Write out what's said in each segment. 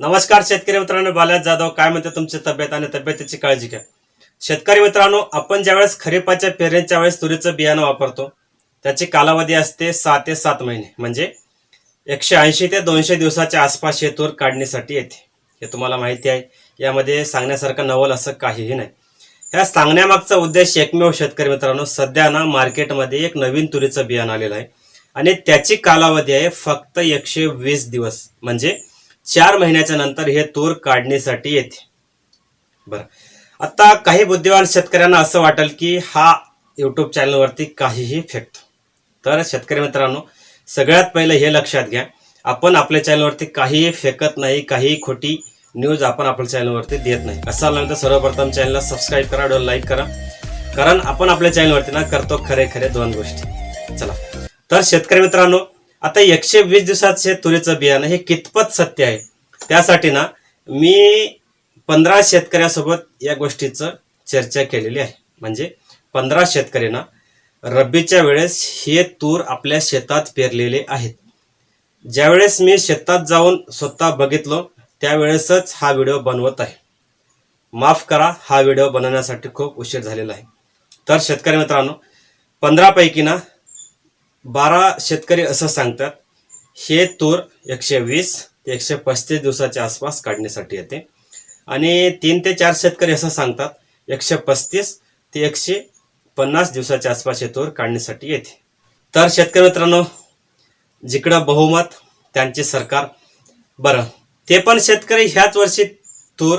नमस्कार शेतकरी मित्रांनो बालाज जाधव काय म्हणते तुमची तब्येत आणि तब्येतीची काळजी घ्या. शेतकरी मित्रांनो आपण ज्यावेळेस खरीपाच्या पेरणीच्या वेळेस तुरीचं बियाणं वापरतो. त्याची कालावधी असते सहा ते सात महिने. म्हणजे एकशे ऐंशी ते दोनशे दिवसाच्या आसपास हे तूर काढणीसाठी येते. हे तुम्हाला माहिती आहे. यामध्ये सांगण्यासारखं नवल असं काहीही नाही. ह्या सांगण्यामागचा उद्देश एकमेव शेतकरी मित्रांनो सध्या ना मार्केटमध्ये एक नवीन तुरीचं बियाणं आलेलं आहे. आणि त्याची कालावधी आहे फक्त एकशे वीस दिवस. म्हणजे चार महिन्याच्या नंतर हे तूर काढणीसाठी येते. बरं. आता काही बुद्धिवान शेतकऱ्यांना असं वाटेल की हा यूट्यूब चॅनलवरती काहीही फेकतो. तर शेतकरी मित्रांनो सगळ्यात पहिलं हे लक्षात घ्या. आपण आपल्या चॅनलवरती काहीही फेकत नाही काहीही खोटी न्यूज आपण आपल्या चॅनलवरती देत नाही. असं आलं तर सर्वप्रथम चॅनलला सबस्क्राईब करा डो लाईक करा. कारण आपण आपल्या चॅनलवरती ना करतो खरे खरे दोन गोष्टी. चला. तर शेतकरी मित्रांनो आता एकशे वीस दिवसाचे तुरीचं बियाणं हे कितपत सत्य आहे? त्यासाठी ना मी पंधरा शेतकऱ्यासोबत या गोष्टीचं चर्चा केलेली आहे. म्हणजे पंधरा शेतकऱ्यांना रब्बीच्या वेळेस हे तूर आपल्या शेतात पेरलेले आहेत. ज्यावेळेस मी शेतात जाऊन स्वतः बघितलो त्यावेळेसच हा व्हिडिओ बनवत आहे. माफ करा हा व्हिडिओ बनवण्यासाठी खूप उशीर झालेला आहे. तर शेतकरी मित्रांनो पंधरापैकी ना बारा शेतकरी असं सांगतात हे तूर एकशे वीस ते एकशे पस्तीस दिवसाच्या आसपास काढण्यासाठी येते. आणि तीन ते चार शेतकरी असं सांगतात एकशे पस्तीस ते एकशे पन्नास दिवसाच्या आसपास हे तूर काढण्यासाठी येते. तर शेतकरी मित्रांनो जिकडं बहुमत त्यांचे सरकार. बरं ते पण शेतकरी ह्याच वर्षी तूर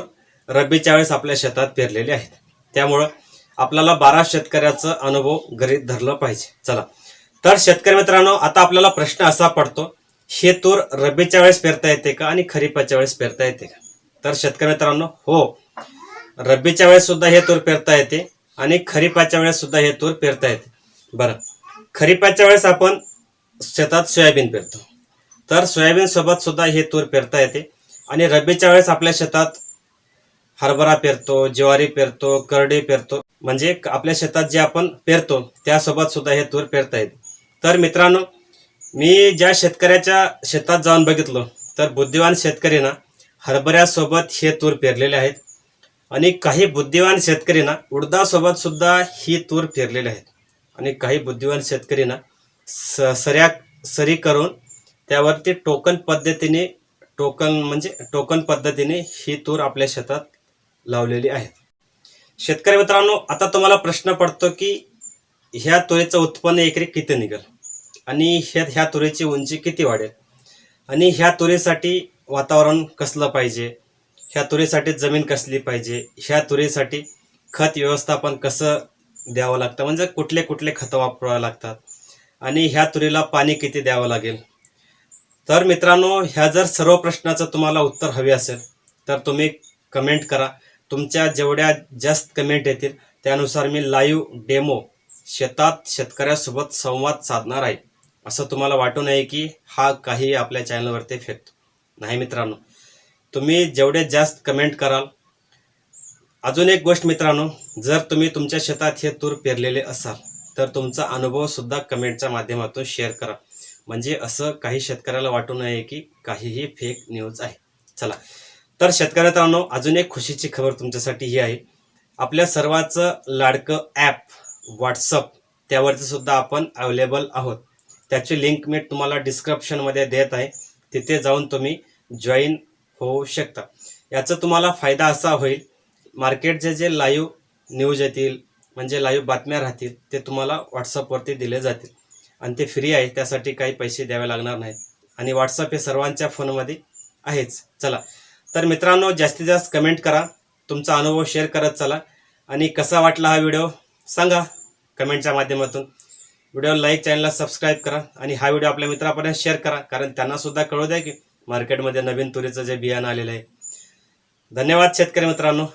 रब्बीच्या वेळेस आपल्या शेतात पेरलेले आहेत. त्यामुळं आपल्याला बारा शेतकऱ्याचा अनुभव गरीत धरलं पाहिजे. चला तर शेतकरी मित्रांनो आता आपल्याला प्रश्न असा पडतो हे तूर रब्बीच्या वेळेस पेरता येते का आणि खरीपाच्या वेळेस पेरता येते का? तर शेतकरी मित्रांनो हो रब्बीच्या वेळेस सुद्धा हे तूर पेरता येते आणि खरीपाच्या वेळेस सुद्धा हे तूर पेरता येते. बरं खरीपाच्या वेळेस आपण शेतात सोयाबीन पेरतो. तर सोयाबीन सोबत सुद्धा हे तूर पेरता येते आणि रब्बीच्या वेळेस आपल्या शेतात हरभरा पेरतो ज्वारी पेरतो करडे पेरतो. म्हणजे आपल्या शेतात जे आपण पेरतो त्यासोबत सुद्धा हे तूर पेरता येते. तर मित्रांनो मी ज्या शेतकऱ्याच्या शेतात जाऊन बघितलो तर बुद्धिवान शेतकरी ना हरभऱ्यासोबत हे तूर पेरलेले आहेत. आणि काही बुद्धिवान शेतकरी ना उडदासोबत सुद्धा ही तूर पेरलेले आहेत. आणि काही बुद्धिवान शेतकरी ना स सऱ्या सरी करून त्यावरती टोकन पद्धतीने टोकन म्हणजे टोकन पद्धतीने ही तूर आपल्या शेतात लावलेली आहे शेतकरी मित्रांनो आता तुम्हाला प्रश्न पडतो की ह्या तुरीचं उत्पन्न एकरी किती निघेल? आणि ह्या ह्या तुरीची उंची किती वाढेल? आणि ह्या तुरीसाठी वातावरण कसलं पाहिजे? ह्या तुरीसाठी जमीन कसली पाहिजे? ह्या तुरीसाठी खत व्यवस्थापन कसं द्यावं लागतं? म्हणजे कुठले कुठले खतं वापरावं लागतात? आणि ह्या तुरीला पाणी किती द्यावं लागेल? तर मित्रांनो ह्या जर सर्व प्रश्नाचं तुम्हाला उत्तर हवे असेल तर तुम्ही कमेंट करा. तुमच्या जेवढ्या जास्त कमेंट येतील त्यानुसार मी लाईव्ह डेमो शेतात शेतकऱ्यासोबत संवाद साधणार आहे. असं तुम्हाला वाटू नये की हा काही आपल्या चॅनलवरती फेकतो. नाही मित्रांनो तुम्ही जेवढे जास्त कमेंट कराल अजून एक गोष्ट मित्रांनो जर तुम्ही तुमच्या शेतात हे तूर पेरलेले असाल तर तुमचा अनुभवसुद्धा कमेंटच्या माध्यमातून शेअर करा. म्हणजे असं काही शेतकऱ्याला वाटू नये की काहीही फेक न्यूज आहे. चला. तर शेतकरी मित्रांनो अजून एक खुशीची खबर तुमच्यासाठी ही आहे. आपल्या सर्वांचं लाडकं ॲप व्हॉट्सअप त्यावरती सुद्धा आपण अवेलेबल आहोत. त्याची लिंक मी तुम्हाला डिस्क्रिप्शनमध्ये देत आहे. तिथे जाऊन तुम्ही जॉईन होऊ शकता. याचा तुम्हाला फायदा असा होईल मार्केटचे जे लाईव्ह न्यूज येतील म्हणजे लाईव्ह बातम्या राहतील ते तुम्हाला व्हॉट्सअपवरती दिले जातील. आणि ते फ्री आहे त्यासाठी काही पैसे द्यावे लागणार नाहीत. आणि व्हॉट्सअप हे सर्वांच्या फोनमध्ये आहेच. चला. तर मित्रांनो जास्तीत जास्त कमेंट करा. तुमचा अनुभव शेअर करत चला. आणि कसा वाटला हा व्हिडिओ सांगा. कमेंटच्या माध्यमातून. व्हिडिओ लाईक चॅनलला सबस्क्राईब करा आणि हा व्हिडिओ आपल्या मित्रापर्यंत शेअर करा कारण त्यांना सुद्धा कळू द्या की मार्केटमध्ये नवीन तुरीचं जे बियाणं आलेलं आहे. धन्यवाद शेतकरी मित्रांनो.